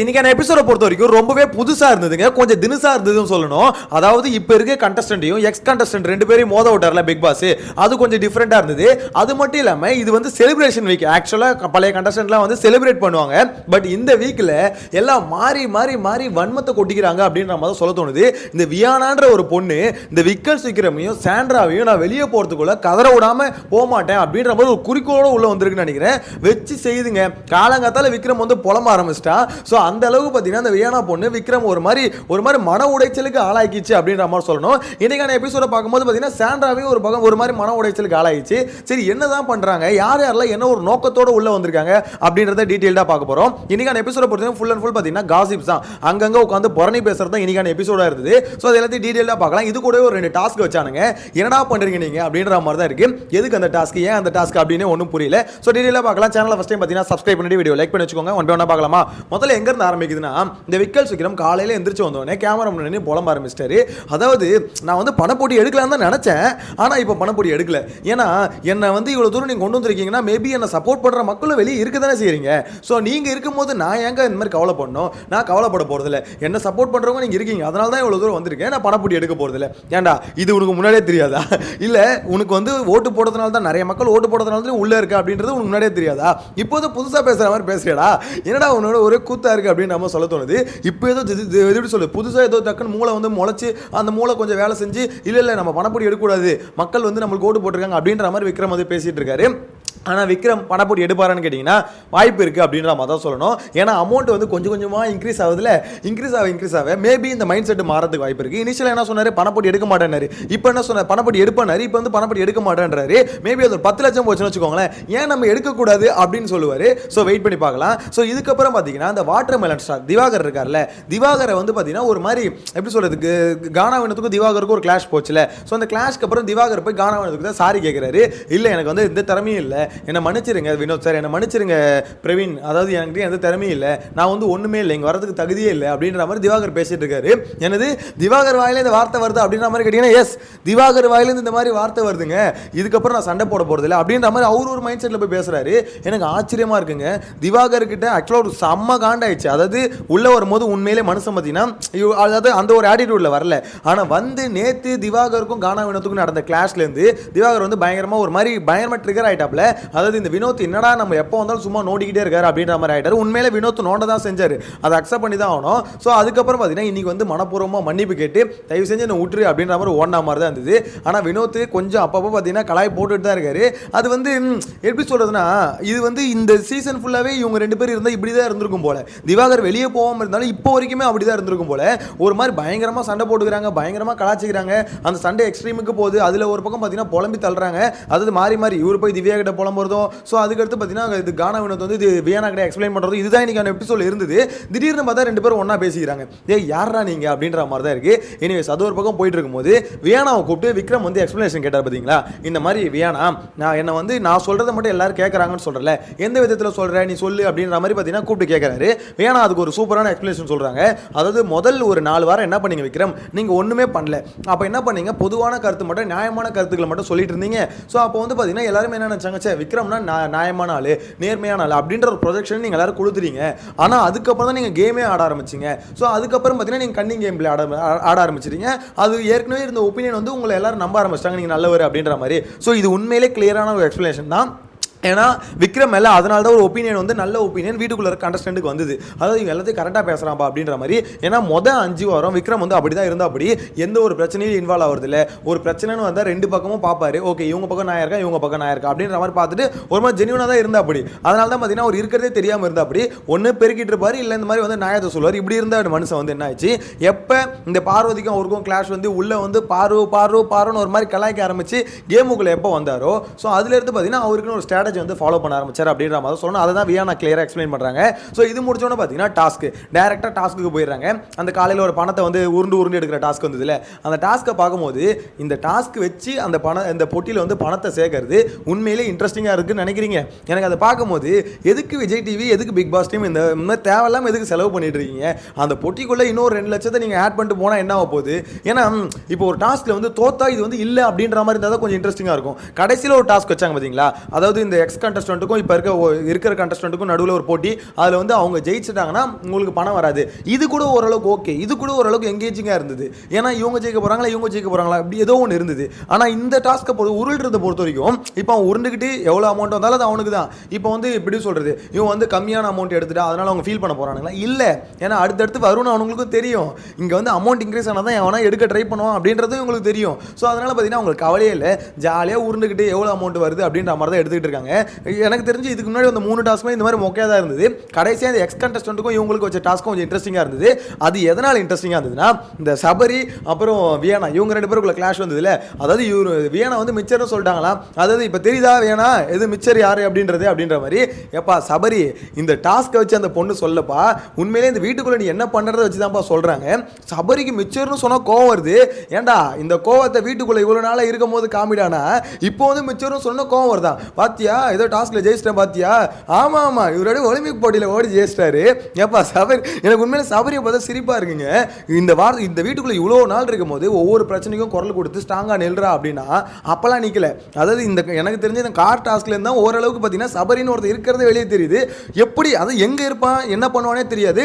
இன்னைக்கான எபிசோட பொறுத்த வரைக்கும் ரொம்பவே புதுசா இருந்ததுங்க. கொஞ்சம் தினுசா இருந்ததுன்னு சொல்லணும். அதாவது இப்ப இருக்க கண்டஸ்டன்ட்டையும் எக்ஸ் கண்டஸ்டன்ட் ரெண்டு பேரும் மோத விட்டார்ல பிக் பாஸ் அது கொஞ்சம் டிஃப்ரெண்டா இருந்தது. அது மட்டும் இல்லாம இது வந்து செலிப்ரேஷன் வீக் ஆக்சுவலா பழைய கண்டஸ்டன்ட்லாம் வந்து செலிப்ரேட் பண்ணுவாங்க. பட் இந்த வீக்ல எல்லாம் மாறி மாறி மாறி வன்மத்தை கொட்டிக்கிறாங்க அப்படின்ற மாதிரி சொல்ல தோணுது. இந்த வியானான்ற ஒரு பொண்ணு இந்த விக்கல் விக்ரமையும் சாண்ட்ராவையும் நான் வெளியே போறதுக்குள்ள கதற விடாம போக மாட்டேன் அப்படின்ற மாதிரி ஒரு குறிக்கோளோட உள்ள வந்திருக்குன்னு நினைக்கிறேன். வச்சு செய்துங்க. காலங்காத்தால விக்ரம் வந்து புலம்ப ஆரம்பிச்சிட்டா. ஸோ அந்த அளவு பார்த்தீங்கன்னா அந்த வியானா பொண்ணு விக்ரம் ஒரு மாதிரி ஒரு மாதிரி மன உடைச்சலுக்கு ஆளாக்கிச்சு அப்படின்ற மாதிரி சொல்லணும். இன்னைக்கான எபிசோட பார்க்கும்போது பார்த்தீங்கன்னா சாண்ட்ராவே ஒரு பக்கம் ஒரு மாதிரி மன உடைச்சலுக்கு ஆளாயிடுச்சு சரி என்னதான் பண்றாங்க? யார் யாரெல்லாம் என்ன ஒரு நோக்கத்தோட உள்ள வந்திருக்காங்க அப்படின்றத டீட்டெயில்டாக பார்க்க போறோம். இன்னைக்கான எபிசோட பொறுத்தவரை ஃபுல் அண்ட் ஃபுல் பார்த்தீங்கன்னா காசிப்ஸ் தான். அங்கங்கே உட்காந்து புறணி பேசுறது தான் இன்னைக்கான எபிசோடாக இருந்தது. ஸோ அது எல்லாத்தையும் டீட்டெயிலாக பார்க்கலாம். இது கூட ஒரு ரெண்டு டாஸ்க் வச்சானுங்க. என்னடா பண்ணுறீங்க நீங்கள் அப்படின்ற மாதிரி தான் இருக்கு. எதுக்கு அந்த டாஸ்க் ஏன் அந்த டாஸ்க் அப்படின்னு ஒன்றும் புரியல. ஸோ டீட்டெயிலாக பார்க்கலாம். சேனலை ஃபஸ்ட் டைம் பார்த்தீங்கன்னா சப்ஸ்கிரைப் பண்ணி வீடியோ லைக் பண்ணி வச்சுக்கோங்க. ஒன் பை ஒன்றா பார்க்கலாமா? முதல்ல எங்க எங்கேருந்து ஆரம்பிக்குதுன்னா இந்த விக்கல் சுக்கிரம் காலையில் எந்திரிச்சு வந்தோடனே கேமரா முன்னாடி புலம்ப ஆரம்பிச்சிட்டாரு. அதாவது நான் வந்து பணப்பொடி எடுக்கலான்னு தான் நினச்சேன் ஆனால் இப்போ பணப்பொடி எடுக்கல. ஏன்னா என்னை வந்து இவ்வளோ தூரம் நீங்கள் கொண்டு வந்திருக்கீங்கன்னா மேபி என்னை சப்போர்ட் பண்ணுற மக்களும் வெளியே இருக்க தானே செய்கிறீங்க ஸோ நீங்கள் இருக்கும்போது நான் ஏங்க இந்த மாதிரி கவலை பண்ணோம் நான் கவலைப்பட போகிறதில்ல என்னை சப்போர்ட் பண்ணுறவங்க நீங்கள் இருக்கீங்க. அதனால தான் இவ்வளோ தூரம் வந்திருக்கேன். நான் பணப்பொடி எடுக்க போகிறதில்ல ஏன்டா இது உனக்கு முன்னாடியே தெரியாதா? இல்லை உனக்கு வந்து ஓட்டு போடுறதுனால தான் நிறைய மக்கள் ஓட்டு போடுறதுனால தான் உள்ள இருக்க அப்படின்றது உனக்கு முன்னாடியே தெரியாதா? இப்போது புதுசாக பேசுகிற மாதிரி பேசுறியடா. என்னடா உன்னோட ஒரே கூத்தா இருக்கு அப்படின்னு நம்ம சொல்ல தோணுது. இப்போ ஏதோ இது- எப்படி சொல்லு? புதுசா ஏதோ டக்குன்னு மூளை வந்து முளைச்சு அந்த மூளை கொஞ்சம் வேலை செஞ்சு இல்ல இல்ல நம்ம பணப்பொடி எடுக்கக்கூடாது. மக்கள் வந்து நம்மளுக்கு ஓட்டு போட்டிருக்காங்க அப்படின்ற மாதிரி விக்ரம் வந்து பேசிட்டு இருக்காரு. ஆனால் விக்ரம் பணப்பொடி எடுப்பாரான்னு கேட்டிங்கன்னா வாய்ப்பு இருக்குது அப்படின்ற மாதிரி தான் சொல்லணும். ஏன்னா அமௌண்ட் வந்து கொஞ்சம் கொஞ்சமாக இன்க்ரீஸ் ஆகுதுல. இன்க்ரீஸ் ஆக இன்க்ரீஸ் ஆக மேபி இந்த மைண்ட் செட் மாறதுக்கு வாய்ப்பு இருக்குது இனிஷியலாக என்ன சொன்னார்? பணப்பொடி எடுக்க மாட்டேன்னாரு. இப்போ என்ன சொன்னார்? பணப்பொடி எடுப்பானாரு இப்போ வந்து பணப்பொடி எடுக்க மாட்டேன்றாரு. மேபி அது ஒரு பத்து லட்சம் போச்சுன்னு வச்சுக்கோங்களேன். ஏன் நம்ம எடுக்கக்கூடாது அப்படின்னு சொல்லுவார். ஸோ வெயிட் பண்ணி பார்க்கலாம். ஸோ இதுக்கப்புறம் பார்த்தீங்கன்னா இந்த வாட்டர் மெலன் ஸ்டார் திவாகர் இருக்கார்ல. திவாகரை வந்து பார்த்தீங்கன்னா ஒரு மாதிரி எப்படி சொல்கிறதுக்கு கானாவினத்துக்கும் திவாகருக்கும் ஒரு கிளாஷ் போச்சுல. ஸோ அந்த கிளாஷ்க்கு அப்புறம் திவாகர் போய் கானாவினத்துக்கு தான் சாரி கேட்குறாரு இல்லை எனக்கு வந்து எந்த திறமையும் இல்லை. என்னை மன்னிச்சிருங்க வினோத் சார். என்னை மன்னிச்சிருங்க பிரவீன். அதாவது என்கிட்ட எந்த திறமையும் இல்லை. நான் வந்து ஒன்றுமே இல்லை. இங்கே வரதுக்கு தகுதியே இல்லை அப்படின்ற மாதிரி திவாகர் பேசிட்டு இருக்காரு. எனது திவாகர் வாயில இந்த வார்த்தை வருது அப்படின்ற மாதிரி கேட்டிங்கன்னா எஸ் திவாகர் வாயிலேருந்து இந்த மாதிரி வார்த்தை வருதுங்க. இதுக்கப்புறம் நான் சண்டை போட போகிறது இல்லை அப்படின்ற மாதிரி அவர் ஒரு மைண்ட் செட்டில் போய் பேசுகிறாரு எனக்கு ஆச்சரியமா இருக்குங்க. திவாகர் கிட்ட ஆக்சுவலாக ஒரு செம்ம காண்டாயிடுச்சு. அதாவது உள்ளே வரும்போது உண்மையிலே மனுஷன் பார்த்தீங்கன்னா அதாவது அந்த ஒரு ஆட்டிடியூடில் வரல. ஆனால் வந்து நேற்று திவாகருக்கும் கானா வினோத்துக்கும் நடந்த கிளாஷ்லேருந்து திவாகர் வந்து பயங்கரமாக ஒரு மாதிரி பயங்கரமாக ட்ரிகர் ஆயிட்டாப்ல அதாவது இந்த வினோத் என்னடா நம்ம எப்போ வந்தாலும் சும்மா நோடிக்கிட்டே இருக்காரு அப்படின்ற மாதிரி ஆகிட்டார் உண்மையிலே வினோத் நோண்ட தான் செஞ்சார். அதை அக்செப்ட் பண்ணி தான் ஆகணும். ஸோ அதுக்கப்புறம் பார்த்தீங்கன்னா இன்னைக்கு வந்து மனப்பூர்வமாக மன்னிப்பு கேட்டு தயவு செஞ்சு என்னை விட்டுரு அப்படின்ற மாதிரி ஓடின மாதிரி தான் இருந்தது. ஆனால் வினோத் கொஞ்சம் அப்பப்போ பார்த்தீங்கன்னா கலாய் போட்டுட்டு தான் இருக்காரு. அது வந்து எப்படி சொல்றதுன்னா இது வந்து இந்த சீசன் ஃபுல்லாகவே இவங்க ரெண்டு பேர் இருந்தால் இப்படி தான் இருந்திருக்கும் போல. திவாகர் வெளியே போகாமல் இருந்தாலும் இப்போ வரைக்குமே அப்படி தான் இருந்திருக்கும் போல. ஒரு மாதிரி பயங்கரமாக சண்டை போட்டுக்கிறாங்க பயங்கரமாக கலாச்சிக்கிறாங்க அந்த சண்டை எக்ஸ்ட்ரீமுக்கு போகுது. அதில் ஒரு பக்கம் பார்த்தீங்கன்னா புலம்பி தள்ளுறாங்க. அதாவது மாறி மாறி இவர் போய் திவ்யா கிட்ட புலம்புறதும் ஸோ அதுக்கடுத்து பார்த்தீங்கன்னா இது கானா வினோத் வந்து இது வியானா கிட்ட எக்ஸ்பிளைன் பண்ணுறதும் இதுதான் இன்னைக்கான எபிசோட் இருந்தது. திடீர்னு பார்த்தா ரெண்டு பேரும் ஒன்றா பேசிக்கிறாங்க. ஏ யாரா நீங்க அப்படின்ற மாதிரி தான் இருக்குது எனிவேஸ் அது ஒரு பக்கம் போயிட்டு இருக்கும்போது வியானாவை கூப்பிட்டு விக்ரம் வந்து எக்ஸ்பிளேஷன் கேட்டார் பார்த்தீங்களா இந்த மாதிரி வியானா நான் என்னை வந்து நான் சொல்கிறத மட்டும் எல்லாரும் கேட்குறாங்கன்னு சொல்கிறல எந்த விதத்தில் சொல்கிற நீ சொல்லு அப்படின்ற மாதிரி பார்த்தீங்கன்னா கூப்பிட்டு கேட்குறாரு வியானா அதுக்கு ஒரு சூப்பரான எக்ஸ்பிளேஷன் சொல்கிறாங்க அதாவது முதல் ஒரு நாலு வாரம் என்ன பண்ணீங்க விக்ரம்? நீங்கள் ஒன்றுமே பண்ணல. அப்போ என்ன பண்ணீங்க? பொதுவான கருத்து மட்டும் நியாயமான கருத்துக்களை மட்டும் சொல்லிட்டு இருந்தீங்க. ஸோ அப்போ வந்து பார்த்தீங்கன்னா எல்லாருமே என்ன நினச்சாங்க? சே விக்ரம்னா நியாயமான ஆளு நேர்மையான ஆளு அப்படின்ற ஒரு ப்ரொஜெக்ஷன் நீங்கள் எல்லாரும் கொடுத்துறீங்க ஆனால் அதுக்கப்புறம் தான் நீங்கள் கேமே ஆட ஆரம்பிச்சிங்க. ஸோ அதுக்கப்புறம் பார்த்தீங்கன்னா நீங்கள் கன்னிங் கேம் ஆட ஆட ஆரம்பிச்சிட்டீங்க. அது ஏற்கனவே இருந்த ஒப்பீனியன் வந்து உங்களை எல்லோரும் நம்ப ஆரம்பிச்சிட்டாங்க. நீங்கள் நல்லவர் அப்படின்ற மாதிரி. ஸோ இது உண்மையிலே கிளியரான ஒரு எக்ஸ்ப்ளனேஷன் தான். ஏன்னா விக்ரம் மேலே அதனால தான் ஒரு ஒப்பீனியன் வந்து நல்ல ஒப்பீனியன் வீட்டுக்குள்ளே இருக்க கண்டஸ்டன்ட்டுக்கு வந்தது. அதாவது இவங்க எல்லாத்தையும் கரெக்டாக பேசுகிறாப்பா அப்படின்ற மாதிரி. ஏன்னா மொதல் அஞ்சு வாரம் விக்ரம் வந்து அப்படி தான் இருந்தா அப்படி எந்த ஒரு பிரச்சனையும் இன்வால்வ் ஆகுறது ஒரு பிரச்சனைன்னு வந்தால் ரெண்டு பக்கமும் பார்ப்பாரு ஓகே இவங்க பக்கம் நான் இருக்கேன் இவங்க பக்கம் நான் இருக்கேன் அப்படின்ற மாதிரி பார்த்துட்டு ஒரு மாதிரி ஜெனியூனாக தான் இருந்தால் அப்படி அதனால தான் பார்த்தீங்கன்னா அவர் இருக்கிறதே தெரியாமல் இருந்தால் அப்படி ஒன்று பெருக்கிட்டு இருப்பார் இல்லை இந்த மாதிரி வந்து நியாயத்தை சொல்லுவார். இப்படி இருந்தால் மனுஷன் வந்து என்ன ஆச்சு எப்போ இந்த பார்வதிக்கும் அவருக்கும் கிளாஷ் வந்து உள்ளே வந்து பாரு பாரு பாருன்னு ஒரு மாதிரி கலாய்க்க ஆரம்பித்து கேமுக்குள்ளே எப்போ வந்தாரோ ஸோ அதுலேருந்து பார்த்தீங்கன்னா அவருக்குன்னு ஒரு ஸ்ட்ராட்டஜி வந்து ஃபாலோ பண்ண ஆரம்பிச்சார் அப்படின்ற மாதிரி சொல்லணும். அதை தான் வியானா கிளியராக எக்ஸ்பிளைன் பண்ணுறாங்க ஸோ இது முடிச்சோன்னே பார்த்தீங்கன்னா டாஸ்க்கு டேரெக்டாக டாஸ்க்கு போயிடுறாங்க. அந்த காலையில் ஒரு பணத்தை வந்து உருண்டு உருண்டு எடுக்கிற டாஸ்க் வந்ததுல அந்த டாஸ்க்கை பார்க்கும்போது இந்த டாஸ்க் வச்சு அந்த பணம் இந்த பொட்டியில் வந்து பணத்தை சேர்க்கறது உண்மையிலே இன்ட்ரெஸ்டிங்காக இருக்குன்னு நினைக்கிறீங்க. எனக்கு அதை பார்க்கும்போது எதுக்கு விஜய் டிவி எதுக்கு பிக் பாஸ் டீம் இந்த மாதிரி தேவையில்லாம எதுக்கு செலவு பண்ணிட்டு இருக்கீங்க? அந்த பொட்டிக்குள்ளே இன்னொரு ரெண்டு லட்சத்தை நீங்கள் ஆட் பண்ணிட்டு போனால் என்ன ஆக போகுது? ஏன்னா இப்போ ஒரு டாஸ்க்கில் வந்து தோத்தா இது வந்து இல்லை அப்படின்ற மாதிரி இருந்தால் தான் கொஞ்சம் இன்ட்ரெஸ்டிங்காக இருக்கும். கடைசியில் ஒரு டாஸ்க் வச்சாங்க பார்த்தீங்களா? அதாவது இந்த எக்ஸ் கண்டஸ்டண்ட்டுக்கும் இப்போ இருக்க இருக்கிற கண்டஸ்டண்ட்டுக்கும் நடுவில் ஒரு போட்டி. அதில் வந்து அவங்க ஜெயிச்சிட்டாங்கன்னா உங்களுக்கு பணம் வராது. இது கூட ஓரளவுக்கு ஓகே இது கூட ஓரளவுக்கு எங்கேஜிங்காக இருந்தது. ஏன்னா இவங்க ஜெயிக்க போகிறாங்களா இவங்க ஜெயிக்க போகிறாங்களா அப்படி ஏதோ ஒன்று இருந்தது. ஆனால் இந்த டாஸ்க்கை பொறுத்து உருள்றத பொறுத்த வரைக்கும் இப்போ அவன் உருண்டுக்கிட்டு எவ்வளோ அமௌண்ட் வந்தாலும் அது அவனுக்கு தான். இப்போ வந்து இப்படி சொல்கிறது இவன் வந்து கம்மியான அமௌண்ட் எடுத்துட்டா அதனால் அவங்க ஃபீல் பண்ண போகிறானுங்களா இல்லை. ஏன்னா அடுத்தடுத்து வரும்னு அவங்களுக்கும் தெரியும். இங்கே வந்து அமௌண்ட் இன்க்ரீஸ் ஆனால் தான் எவனா எடுக்க ட்ரை பண்ணுவான் அப்படின்றதும் இவங்களுக்கு தெரியும். ஸோ அதனால் பார்த்தீங்கன்னா அவங்களுக்கு கவலையே இல்லை. ஜாலியாக உருண்டுக்கிட்டு எவ்வளோ அமௌண்ட் வருது அப்படின்ற மாதிரி தான் எடுத்துக்கிட்டு இருக்காங்க. எனக்கு தெரிஞ்சு இதுக்கு முன்னாடி அந்த மூணு டாஸ்க்குமே இந்த மாதிரி மொக்கையாக தான் இருந்தது. கடைசியாக இந்த எக்ஸ் கண்டஸ்டண்ட்டுக்கும் இவங்களுக்கு வச்ச டாஸ்க்கும் கொஞ்சம் இன்ட்ரெஸ்டிங்காக இருந்தது. அது எதனால் இன்ட்ரெஸ்டிங்காக இருந்ததுன்னா இந்த சபரி அப்புறம் வியானா இவங்க ரெண்டு பேருக்குள்ள கிளாஷ் வந்ததுல அதாவது இவர் வியானா வந்து மிச்சர்னு சொல்லிட்டாங்களா? அதாவது இப்போ தெரியுதா வேணா எது மிச்சர் யார் அப்படின்றது அப்படின்ற மாதிரி ஏப்பா சபரி இந்த டாஸ்க்கை வச்சு அந்த பொண்ணு சொல்லப்பா உண்மையிலே இந்த வீட்டுக்குள்ளே நீ என்ன பண்ணுறத வச்சு தான்ப்பா சொல்கிறாங்க சபரிக்கு மிச்சர்னு சொன்னால் கோவம் வருது. ஏன்டா இந்த கோவத்தை வீட்டுக்குள்ளே இவ்வளோ நாளாக இருக்கும் போது காமிடானா? இப்போ வந்து மிச்சர்னு சொன்ன கோவம் வருதான் பாத்தியா? ஏதோ டாஸ்கில் ஜெயிச்சிட்டேன் பார்த்தியா ஆமாம் ஆமாம் இவரோட ஒலிம்பிக் போட்டியில் ஓடி ஜெயிச்சிட்டாரு. ஏப்பா சபரி எனக்கு உண்மையில சபரியை பார்த்தா சிரிப்பாக இருக்குங்க. இந்த வார இந்த வீட்டுக்குள்ளே இவ்வளோ நாள் இருக்கும் போது ஒவ்வொரு பிரச்சனைக்கும் குரல் கொடுத்து ஸ்ட்ராங்காக நில்றா அப்படின்னா அப்போல்லாம் நிற்கல அதாவது இந்த எனக்கு தெரிஞ்ச இந்த கார் டாஸ்கில் இருந்தால் ஓரளவுக்கு பார்த்தீங்கன்னா சபரின்னு ஒருத்தர் இருக்கிறது வெளியே தெரியுது. எப்படி அது எங்கே இருப்பான் என்ன பண்ணுவானே தெரியாது.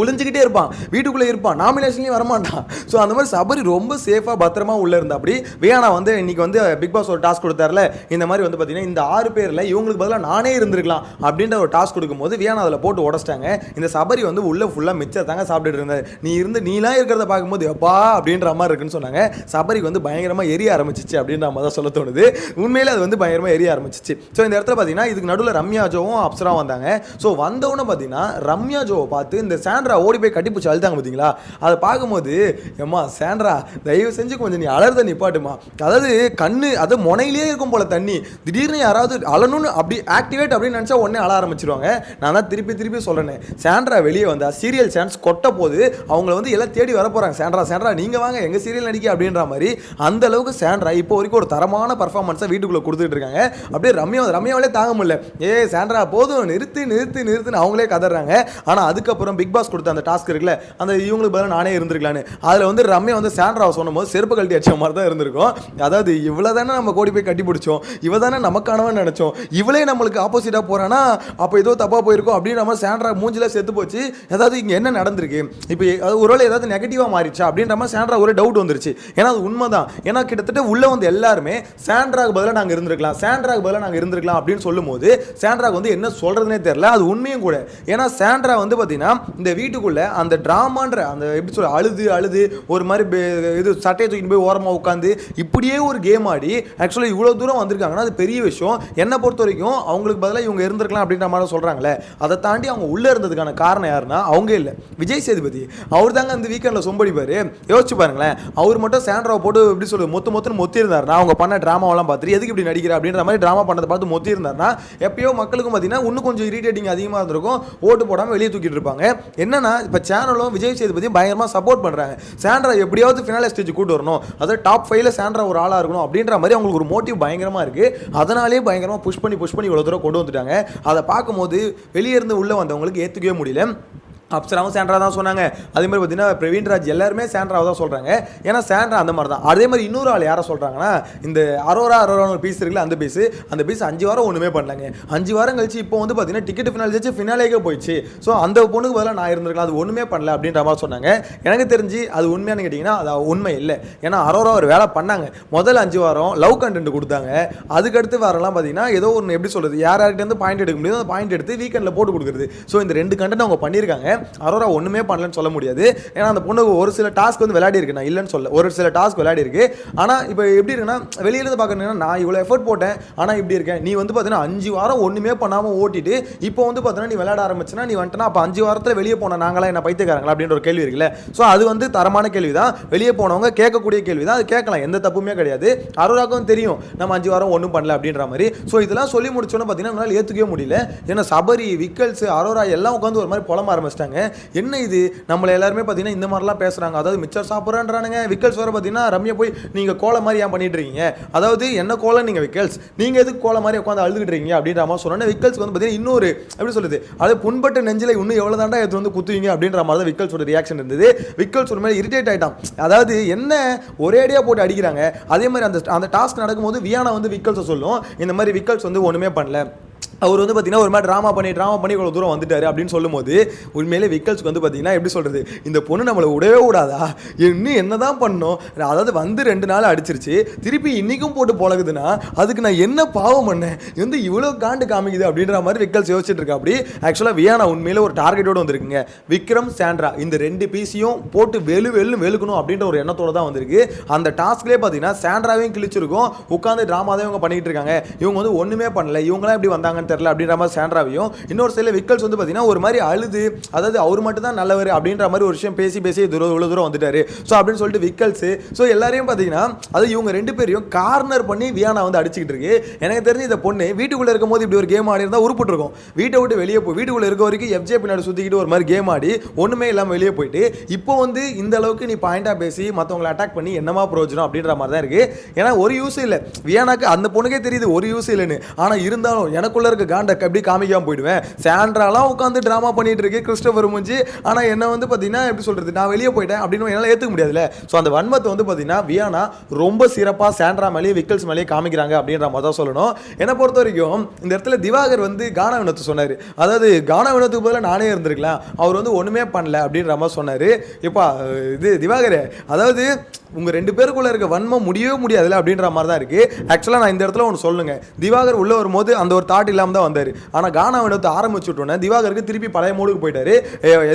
ஒளிஞ்சிக்கிட்டே இருப்பான். வீட்டுக்குள்ளே இருப்பான். நாமினேஷன்லேயும் வரமாட்டான். ஸோ அந்த மாதிரி சபரி ரொம்ப சேஃபாக பத்திரமா உள்ளே இருந்தா அப்படி வியானா வந்து இன்னைக்கு வந்து பிக் பாஸ் ஒரு டாஸ்க் கொடுத்தாருல. இந்த மாதிரி வந்து பார்த்தீங்கன்னா இந்த ஆறு பேரில் இவங்களுக்கு பதிலாக நானே இருந்திருக்கலாம் அப்படின்ற ஒரு டாஸ்க் கொடுக்கும்போது வியானா அதில் போட்டு உடச்சிட்டாங்க. இந்த சபரி வந்து உள்ளே ஃபுல்லாக மிச்சர் தாங்க சாப்பிட்டுட்டு இருந்தார். நீ இருந்து நீலாம் இருக்கிறத பார்க்கும்போது எப்பா அப்படின்ற மாதிரி இருக்குன்னு சொன்னாங்க. சபரிக்கு வந்து பயங்கரமாக எரிய ஆரம்பிச்சிச்சு அப்படின்ற மாதிரி தான் சொல்ல தோணுது. உண்மையிலே அது வந்து பயங்கரமாக எரிய ஆரம்பிச்சிச்சு. ஸோ இந்த இடத்துல பார்த்தீங்கன்னா இதுக்கு நடுவில் ரம்யா ஜோவும் அப்சரா வந்தாங்க. ஸோ வந்தவொன்னே பார்த்தீங்கன்னா ரம்யா ஜோவை பார்த்து இந்த சாண்ட்ரா ஓடி போய் கட்டிப்பிடிச்சு அழுதாங்க பார்த்தீங்களா அதை பார்க்கும்போது ஏம்மா சாண்ட்ரா தயவு செஞ்சு கொஞ்சம் நீ அலறத நிப்பாட்டுமா? அதாவது கண்ணு அது முனையிலே இருக்கும் போல தண்ணி. திடீர்னு யாராவது அழணும்னு அப்படி ஆக்டிவேட் அப்படின்னு நினச்சா உடனே அழ ஆரம்பிச்சிருவாங்க. நான் தான் திருப்பி திருப்பி சொல்கிறேன் சாண்ட்ரா வெளியே வந்தால் சீரியல் சான்ஸ் கொட்ட போது அவங்கள வந்து எல்லாம் தேடி வர போகிறாங்க சாண்ட்ரா சாண்ட்ரா நீங்கள் வாங்க எங்கள் சீரியல் நடிக்க? அப்படின்ற மாதிரி அந்த அளவுக்கு சாண்ட்ரா இப்போ வரைக்கும் ஒரு தரமான பர்ஃபார்மன்ஸை வீட்டுக்குள்ளே கொடுத்துட்டு இருக்காங்க. அப்படியே ரம்யா ரம்யாவிலே தாங்க முடியல. ஏ சாண்ட்ரா போதும் நிறுத்து நிறுத்து நிறுத்துன்னு அவங்களே கதறாங்க. ஆனால் அதுக்கப்புறம் பிக் பாஸ் கொடுத்த அந்த டாஸ்க் இருக்குல்ல அந்த இவங்களுக்கு பதிலாக நானே இருந்திருக்கலான்னு. அதில் வந்து ரம்யா வந்து சாண்ட்ராவை சொன்னும் போது செருப்பு கழட்டி அடிச்ச மாதிரி தான் இருந்திருக்கும். அதாவது இவ்வளோ தானே நம்ம கோடி போய் கட்டி பிடிச்சோம் இவ தானே நமக்கானவன் நினச்சோம் இவளே நம்மளுக்கு ஆப்போசிட்டாக போகிறானா அப்போ ஏதோ தப்பாக போயிருக்கோம் அப்படின்ற மாதிரி சாண்ட்ரா மூஞ்சில செத்து போச்சு. ஏதாவது இங்கே என்ன நடந்திருக்கு? இப்போ அது ஒருவேளை ஏதாவது நெகட்டிவாக மாறிச்சா அப்படின்ற மாதிரி சாண்ட்ரா ஒரு டவுட் வந்துருச்சு. ஏன்னா அது உண்மை தான் ஏன்னா கிட்டத்தட்ட உள்ளே வந்து எல்லாருமே சாண்ட்ராக்கு பதிலாக நாங்கள் இருந்திருக்கலாம் சாண்ட்ராக்கு பதிலாக நாங்கள் இருந்திருக்கலாம் அப்படின்னு சொல்லும்போது சாண்ட்ராக்கு வந்து என்ன சொல்கிறதுனே தெரில அது உண்மையும் கூட. ஏன்னா சாண்ட்ரா வந்து பார்த்தீங்கன்னா இந்த வீட்டுக்குள்ளே அந்த ட்ராமான்ற அந்த எப்படி சொல்ல அழுது அழுது ஒரு மாதிரி பே- இது சட்டையை தூக்கிட்டு போய் ஓரமாக உட்காந்து இப்படியே ஒரு கேம் ஆடி ஆக்சுவலாக இவ்வளோ தூரம் வந்திருக்காங்கன்னா அது பெரிய விஷயம். என்னை பொறுத்த வரைக்கும் அவங்களுக்கு பதிலாக இவங்க இருந்திருக்கலாம் அப்படின்ற மாதிரி சொல்கிறாங்களே அதை தாண்டி அவங்க உள்ளே இருந்ததுக்கான காரணம் யாருன்னா அவங்க இல்லை. விஜய் சேதுபதி. அவர் தாங்க அந்த வீக்கெண்டில் சொம்படிப்பார் யோசிச்சு பாருங்களேன். அவர் மட்டும் சாண்ட்ராவை போட்டு எப்படி சொல்லுது மொத்த மொத்தம் மொத்தி இருந்தார்னா அவங்க பண்ண ட்ராமாவெல்லாம் பார்த்துட்டு எதுக்கு இப்படி நடிக்கிற? அப்படின்ற மாதிரி ட்ராமா பண்ணதை பார்த்து மொத்தி இருந்தார்னா எப்பயோ மக்களுக்கும் பார்த்தீங்கன்னா இன்னும் கொஞ்சம் இரிட்டேட்டிங் அதிகமாக இருந்திருக்கும். ஓட்டு போடாமல் வெளியே தூக்கிட்டு இருப்பாங்க. என்னன்னா இப்போ சேனலும் விஜய் சேதுபதியும் பயங்கரமாக சப்போர்ட் பண்ணுறாங்க சாண்ட்ரா எப்படியாவது ஃபினாலே ஸ்டேஜ் கூட்டு வரணும். அதாவது டாப் ஃபைவ்ல சாண்ட்ரா ஒரு ஆளாக இருக்கணும் அப்படின்ற மாதிரி அவங்களுக்கு ஒரு மோட்டிவ் பயங்கரமாக இருக்குது அதனாலேயே பயங்கரமாக புஷ் பண்ணி புஷ் பண்ணி இவ்வளோ தூரம் கொண்டு வந்துட்டாங்க. அதை பார்க்கும்போது வெளியே இருந்து உள்ளே வந்தவங்களுக்கு ஏற்றுக்கவே முடியல. அப்சராவும் சேண்ட்ரா தான் சொன்னாங்க. அதே மாதிரி பார்த்தீங்கன்னா பிரவீன் ராஜ் எல்லாருமே சேண்ட்ராவை தான் சொல்கிறாங்க ஏன்னா சேண்ட்ரா அந்த மாதிரி தான். அதே மாதிரி இன்னொரு ஆள் யாரை சொல்கிறாங்கன்னா இந்த அரோரா அரோரான்னு ஒரு பீஸ் இருக்குல்ல அந்த பீஸ் அந்த பீஸ் அஞ்சு வாரம் ஒன்றுமே பண்ணலாங்க. அஞ்சு வாரம் கழிச்சு இப்போ வந்து பார்த்தீங்கன்னா டிக்கெட் ஃபினாலிச்சு ஃபினாலேக்கே போயிடுச்சு. ஸோ அந்த பொண்ணுக்கு பதிலாக நான் இருந்திருக்கலாம். அது ஒன்றுமே பண்ணல அப்படின்ற மாதிரி சொன்னாங்க. எனக்கு தெரிஞ்சு அது உண்மையானு கேட்டிங்கன்னா அது உண்மை இல்லை. ஏன்னா அரோரா ஒரு வேலை பண்ணாங்க. முதல் அஞ்சு வாரம் லவ் கண்டென்ட் கொடுத்தாங்க. அதுக்கடுத்து வாரம்லாம் பார்த்தீங்கன்னா ஏதோ ஒன்று எப்படி சொல்கிறது யார் யார்கிட்ட இருந்து பாயிண்ட் எடுக்க முடியும் அந்த பாயிண்ட் எடுத்து வீக்கெண்டில் போட்டு கொடுக்குறது. ஸோ இந்த ரெண்டு கண்டென்ட் அவங்க பண்ணியிருக்காங்க. அரோரா ஒன்றுமே பண்ணலன்னு சொல்ல முடியாது. ஏன்னா அந்த பொண்ணுக்கு ஒரு சில டாஸ்க் வந்து விளையாடி இருக்கு நான் இல்லைன்னு சொல்ல ஒரு சில டாஸ்க் விளையாடி இருக்கு ஆனால் இப்போ எப்படி இருக்குன்னா வெளியிலேருந்து பார்க்கணுன்னா நான் இவ்வளோ எஃபர்ட் போட்டேன். ஆனால் இப்படி இருக்கேன். நீ வந்து பார்த்தீங்கன்னா அஞ்சு வாரம் ஒன்றுமே பண்ணாமல் ஓட்டிட்டு இப்போ வந்து பார்த்தீங்கன்னா நீ விளையாட ஆரம்பிச்சுன்னா நீ வந்துட்டுனா அப்போ அஞ்சு வாரத்தில் வெளியே போன நாங்களாம் என்ன பைத்தியக்காரங்களா அப்படின்ற ஒரு கேள்வி இருக்குல்ல. ஸோ அது வந்து தரமான கேள்வி தான் வெளியே போனவங்க கேட்கக்கூடிய கேள்வி தான் அது கேட்கலாம். எந்த தப்புமே கிடையாது. அருளாக்கும் தெரியும். நம்ம அஞ்சு வாரம் ஒன்றும் பண்ணல அப்படின்ற மாதிரி. ஸோ இதெல்லாம் சொல்லி முடிச்சோன்னு பார்த்தீங்கன்னா என்னால் ஏற்றுக்கவே முடியல. ஏன்னா சபரி விக்கல்ஸ் அரோரா எல்லாம் உட்காந்து ஒரு மாதிரி புலம்ப ஆரம்பிச்சிட்டாங்க. சொல்கிறாங்க என்ன இது? நம்மளை எல்லாருமே பார்த்தீங்கன்னா இந்த மாதிரிலாம் பேசுகிறாங்க அதாவது மிச்சர் சாப்பிட்றான்றானுங்க. விக்கல்ஸ் வர பார்த்தீங்கன்னா ரம்யா போய் நீங்கள் கோலை மாதிரி ஏன் பண்ணிட்டு இருக்கீங்க? அதாவது என்ன கோலை நீங்கள் விக்கல்ஸ்? நீங்கள் எதுக்கு கோலை மாதிரி உட்காந்து அழுதுகிட்டு இருக்கீங்க அப்படின்ற மாதிரி சொன்னோன்னா விக்கல்ஸ் வந்து பார்த்தீங்கன்னா இன்னொரு எப்படி சொல்லுது அது புண்பட்ட நெஞ்சில் இன்னும் எவ்வளோ தாண்டா எடுத்து வந்து குத்துவீங்க அப்படின்ற மாதிரி தான் விக்கல்ஸோட ரியாக்ஷன் இருந்தது. விக்கல்ஸ் ஒரு மாதிரி இரிட்டேட் ஆயிட்டான். அதாவது என்ன ஒரே அடியாக போட்டு அடிக்கிறாங்க. அதே மாதிரி அந்த அந்த டாஸ்க் நடக்கும்போது வியானா வந்து விக்கல்ஸை சொல்லும். இந்த மாதிரி விக்கல்ஸ் வந்து ஒன்றுமே பண்ணல. அவர் வந்து பார்த்தீங்கன்னா ஒரு மாதிரி ட்ராமா பண்ணி ட்ராமா பண்ணி இவ்வளோ தூரம் வந்துட்டாரு அப்படின்னு சொல்லும்போது உண்மையிலே விக்கல்ஸ்க்கு வந்து பார்த்தீங்கன்னா எப்படி சொல்கிறது இந்த பொண்ணு நம்மளை விடவே விடாதா? இன்னும் என்ன தான் பண்ணோம்? அதாவது வந்து ரெண்டு நாள் அடிச்சிருச்சு திருப்பி இன்றைக்கும் போட்டு பழகுதுன்னா அதுக்கு நான் என்ன பாவம் பண்ணேன்? இது வந்து இவ்வளோ காண்டு காமிக்குது அப்படின்ற மாதிரி விக்கல்ஸ் யோசிச்சுட்டு இருக்கா அப்படி ஆக்சுவலாக வியானா உண்மையிலே ஒரு டார்கெட்டோடு வந்திருக்குங்க. விக்ரம் சாண்ட்ரா இந்த ரெண்டு பீஸையும் போட்டு வெளு வெளு வெளுக்கணும் அப்படின்ற ஒரு எண்ணத்தோட தான் வந்திருக்கு. அந்த டாஸ்க்லேயே பார்த்தீங்கன்னா சாண்ட்ராவையும் கிழிச்சிருக்கும் உட்காந்து ட்ராமா தான் இவங்க பண்ணிக்கிட்டு இருக்காங்க. இவங்க வந்து ஒன்றுமே பண்ணல. இவங்களாம் எப்படி வந்தாங்கன்னு தெரில அப்படின்ற மாதிரி சாண்ட்ராவையும் இன்னொரு சைடில் விக்கல்ஸ் வந்து பார்த்தீங்கன்னா ஒரு மாதிரி அழுது அதாவது அவர் மட்டும் தான் நல்லவர் அப்படின்ற மாதிரி ஒரு விஷயம் பேசி பேசி தூரம் இவ்வளோ தூரம் வந்துட்டாரு. ஸோ அப்படின்னு சொல்லிட்டு விக்கல்ஸ் ஸோ எல்லாரையும் பார்த்தீங்கன்னா அது இவங்க ரெண்டு பேரையும் கார்னர் பண்ணி வியானா வந்து அடிச்சுக்கிட்டு இருக்கு. எனக்கு தெரிஞ்சு இந்த பொண்ணு வீட்டுக்குள்ளே இருக்கும்போது இப்படி ஒரு கேம் ஆடி இருந்தால் உருப்பிட்டுருக்கும். வீட்டை விட்டு வெளியே போய் வீட்டுக்குள்ளே இருக்க வரைக்கும் எஃப்ஜே பின்னாடி சுற்றிக்கிட்டு ஒரு மாதிரி கேம் ஆடி ஒன்றுமே இல்லாமல் வெளியே போயிட்டு இப்போ வந்து இந்த அளவுக்கு நீ பாயிண்டாக பேசி மற்றவங்களை அட்டாக் பண்ணி என்னமா பிரயோஜனம் அப்படின்ற மாதிரி தான் இருக்குது ஏன்னா ஒரு யூஸ் இல்லை. வியானாக்கு அந்த பொண்ணுக்கே தெரியுது ஒரு யூஸ் இல்லைன்னு. ஆனால் இருந்தாலும் எனக்குள்ள இருக்க காண்டக் எப்படி காமிக்காமல் போயிடுவேன். சாண்ட்ராலாம் உட்காந்து ட்ராமா பண்ணிட்டு இருக்கு கிறிஸ்டபர் முடிஞ்சு ஆனால் என்ன வந்து பார்த்தீங்கன்னா எப்படி சொல்றது நான் வெளியே போயிட்டேன் அப்படின்னு என்னால் ஏற்றுக்க முடியாதுல்ல. ஸோ அந்த வன்மத்தை வந்து பார்த்தீங்கன்னா வியானா ரொம்ப சிறப்பாக சாண்ட்ரா மேலேயே விக்கல்ஸ் மேலேயே காமிக்கிறாங்க அப்படின்ற மாதிரி தான் சொல்லணும். என்னை பொறுத்த வரைக்கும் இந்த இடத்துல திவாகர் வந்து கானா வினத்து சொன்னார். அதாவது கானா வினத்துக்கு பதிலாக நானே இருந்திருக்கலாம். அவர் வந்து ஒன்றுமே பண்ணல அப்படின்ற மாதிரி சொன்னார். இப்போ இது திவாகர். அதாவது உங்கள் ரெண்டு பேருக்குள்ளே இருக்க வன்மம் முடியவே முடியாதுல்ல அப்படின்ற மாதிரி தான் இருக்குது ஆக்சுவலாக நான் இந்த இடத்துல ஒன்று சொல்லுங்கள் திவாகர் உள்ளே வரும்போது அந்த ஒரு தாட் இல்லாமல் தான் வந்தார். ஆனால் கானா வினோத்தை ஆரம்பிச்சு விட்டோன்னே திவாகருக்கு திருப்பி பழைய மோடுக்கு போயிட்டார்.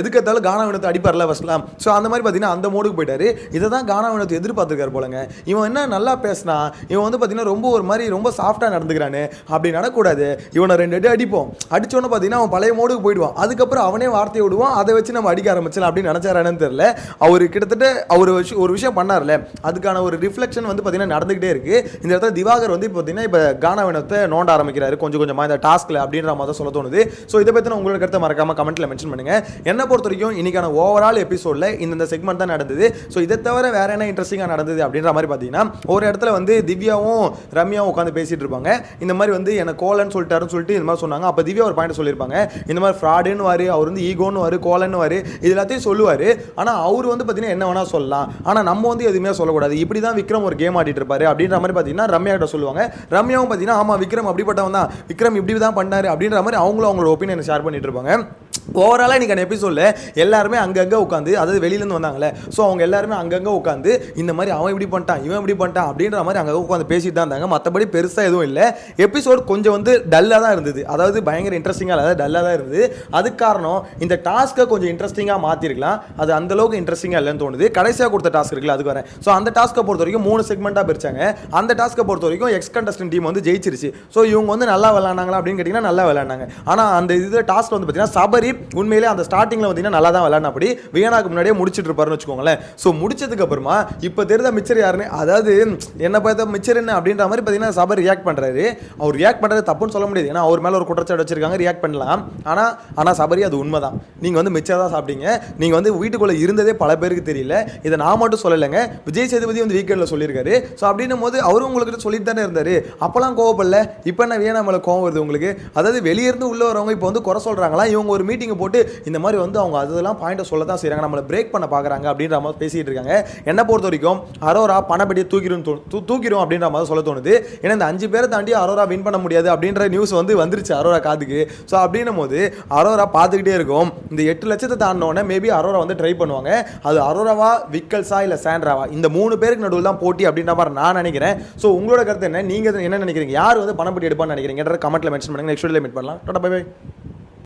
எதுக்கத்தாலும் எதுக்கு கானா வினோத்தை அடிப்பார்ல ஃபஸ்ட்லாம் ஸோ அந்த மாதிரி பார்த்தீங்கன்னா அந்த மோடுக்கு போயிட்டார். இதை தான் கானா வினோத்தை எதிர்பார்த்துருக்காரு போலங்க. இவன் என்ன நல்லா பேசினா இவன் வந்து பார்த்தீங்கன்னா ரொம்ப ஒரு மாதிரி ரொம்ப சாஃப்டாக நடந்துக்கிறானு. அப்படி நடக்கூடாது இவனை ரெண்டு அடி அடிப்போம். அடிச்சோன்னு பார்த்தீங்கன்னா அவன் பழைய மோடுக்கு போயிடுவான். அதுக்கப்புறம் அவனே வார்த்தையை விடுவான். அதை வச்சு நம்ம அடிக்க ஆரம்பிச்சலாம் அப்படின்னு நினச்சாரானு தெரியல. அவர் கிட்டத்தட்ட அவர் ஒரு விஷயம் பண்ணார் பண்ணார்ல அதுக்கான ஒரு ரிஃப்ளெக்ஷன் வந்து பார்த்தீங்கன்னா நடந்துகிட்டே இருக்கு. இந்த இடத்துல திவாகர் வந்து இப்போ பார்த்தீங்கன்னா இப்போ கானாவினத்தை நோண்ட ஆரம்பிக்கிறாரு. கொஞ்சம் கொஞ்சமாக இந்த டாஸ்க்கில் அப்படின்ற மாதிரி தான் சொல்ல தோணுது. ஸோ இதை பற்றி உங்களோட கருத்தை மறக்காமல் கமெண்ட்டில் மென்ஷன் பண்ணுங்கள் என்னை பொறுத்த வரைக்கும் இன்னைக்கான ஓவரால் எபிசோடில் இந்த செக்மெண்ட் தான் நடந்தது. ஸோ இதை தவிர வேறு என்ன இன்ட்ரெஸ்டிங்காக நடந்தது அப்படின்ற மாதிரி பார்த்தீங்கன்னா ஒரு இடத்துல வந்து திவ்யாவும் ரம்யாவும் உட்காந்து பேசிகிட்டு இருப்பாங்க. இந்த மாதிரி வந்து என்னை கோலன்னு சொல்லிட்டாருன்னு சொல்லிட்டு இந்த மாதிரி சொன்னாங்க. அப்போ திவ்யா ஒரு பாயிண்ட் சொல்லியிருப்பாங்க. இந்த மாதிரி ஃப்ராடுன்னு வாரு அவர் வந்து ஈகோன்னு வாரு கோலன்னு வாரு இது எல்லாத்தையும் சொல்லுவார். ஆனால் அவர் வந்து பார்த்தீங்கன்னா என்ன வேணால் சொல்லலாம். ஆனால் நம்ம வந்து எதுவுமே சொல்லக்கூடாது. இப்படி தான் விக்ரம் ஒரு கேம் ஆடிட்டு இருப்பாரு அப்படின்ற மாதிரி பார்த்தீங்கன்னா ரம்யா கிட்ட சொல்லுவாங்க. ரம்யாவும் பார்த்தீங்கன்னா ஆமாம் விக்ரம் அப்படிப்பட்டவன் தான் விக்ரம் இப்படி தான் பண்ணாரு அப்படின்ற மாதிரி அவங்களும் அவங்களோட ஒப்பீனியன் ஷேர் பண்ணிட்டு இருப்பாங்க. ஓவராலாக இன்றைக்கி அந்த எபிசோடில் எல்லாருமே அங்கங்கே உட்காந்து அதாவது வெளியிலேருந்து வந்தாங்களே ஸோ அவங்க எல்லாருமே அங்கங்கே உட்காந்து இந்த மாதிரி அவன் இப்படி பண்ணிட்டான் இவன் இப்படி பண்ணிட்டான் அப்படின்ற மாதிரி அங்கே உட்காந்து பேசிட்டு தான் இருந்தாங்க. மற்றபடி பெருசாக எதுவும் இல்லை. எபிசோட் கொஞ்சம் வந்து டல்லாக தான் இருந்தது. அதாவது பயங்கர இன்ட்ரெஸ்டிங்காக அதாவது டல்லாக தான் இருந்தது. அதுக்கு காரணம் இந்த டாஸ்க்கை கொஞ்சம் இன்ட்ரெஸ்டிங்காக மாற்றிருக்கலாம் அது அந்தளவுக்கு இன்ட்ரெஸ்டிங்காக இல்லைன்னு தோணுது. கடைசியாக கொடுத்த டாஸ்க் இருக்குல்ல அதுக்கு வரேன். ஸோ அந்த டாஸ்க்கை பொறுத்த வரைக்கும் மூணு செக்மெண்ட்டாக பிரிச்சாங்க. அந்த டாஸ்க்கை பொறுத்த வரைக்கும் எக்ஸ் கண்டஸ்டன் டீம் வந்து ஜெயிச்சிருச்சு. ஸோ இவங்க வந்து நல்லா விளாண்டாங்களா அப்படின்னு கேட்டிங்கன்னா நல்லா விளாண்டாங்க ஆனால் அந்த இது டாஸ்க் வந்து பார்த்தீங்கன்னா சபரி உண்மையிலே அந்த ஸ்டார்டிங்கில் பார்த்தீங்கன்னா நல்லா தான் விளாட்னா அப்படி வியனாக்கு முன்னாடியே முடிச்சுட்டு இருப்பாருன்னு வச்சுக்கோங்களேன். ஸோ முடிச்சதுக்கு அப்புறமா இப்போ தெரிந்த மிச்சர் யாருன்னு? அதாவது என்ன பார்த்தா மிச்சர் என்ன அப்படின்ற மாதிரி பார்த்தீங்கன்னா சபர் ரியாக்ட் பண்ணுறாரு அவர் ரியாக்ட் பண்ணுறது தப்புன்னு சொல்ல முடியாது. ஏன்னா அவர் மேலே ஒரு குற்றச்சாட்டு வச்சிருக்காங்க ரியாக்ட் பண்ணலாம். ஆனால் ஆனால் சபரி அது உண்மை தான் நீங்கள் வந்து மிச்சர் தான் சாப்பிட்டீங்க. நீங்கள் வந்து வீட்டுக்குள்ளே இருந்ததே பல பேருக்கு தெரியல. இதை நான் மட்டும் சொல்லலைங்க. விஜய் சேதுபதி வந்து வீக்கெண்டில் சொல்லியிருக்காரு. ஸோ அப்படின்னும் போது அவரும் உங்களுக்கு சொல்லிட்டு தானே இருந்தார். அப்போலாம் கோவப்படல. இப்போ என்ன வேணா மேலே கோவம் வருது உங்களுக்கு? அதாவது வெளியிருந்து உள்ள வரவங்க இப்போ வந்து குறை சொல்கிறாங்களா இவங்க ஒரு மீட்டிங்கை போட்டு இந்த மாதிரி வந்து அவங்க அதெல்லாம் பாயிண்ட்டை சொல்ல தான் செய்கிறாங்க நம்மளை பிரேக் பண்ண பார்க்குறாங்க அப்படின்ற மாதிரி பேசிகிட்டு இருக்காங்க. என்னை பொறுத்த வரைக்கும் அரோரா பணப்படியை தூக்கிடும் தூ தூக்கிடும் அப்படின்ற மாதிரி சொல்ல தோணுது. ஏன்னா இந்த அஞ்சு பேரை தாண்டி அரோரா வின் பண்ண முடியாது அப்படின்ற நியூஸ் வந்து வந்துருச்சு அரோரா காதுக்கு. ஸோ அப்படின்னும் போது அரோரா பார்த்துக்கிட்டே இருக்கும். இந்த எட்டு லட்சத்தை தாண்டினோடனே மேபி அரோரா வந்து ட்ரை பண்ணுவாங்க. அது அரோராவா விக்கல்ஸா இல்லை சாண்ட்ராவா? இந்த மூணு பேருக்கு நடுவில் தான் போட்டி அப்படின்ற மாதிரி நான் நினைக்கிறேன். ஸோ உங்களோட கருத்து என்ன? நீங்கள் என்ன நினைக்கிறீங்க? யார் வந்து பணப்பட்டி எடுப்பான்னு நினைக்கிறீங்க? கமெண்ட்ல மென்ஷன் பண்ணுங்க. நெக்ஸ்ட் வீடியோ மீட் பண்ணலாம். Tata bye by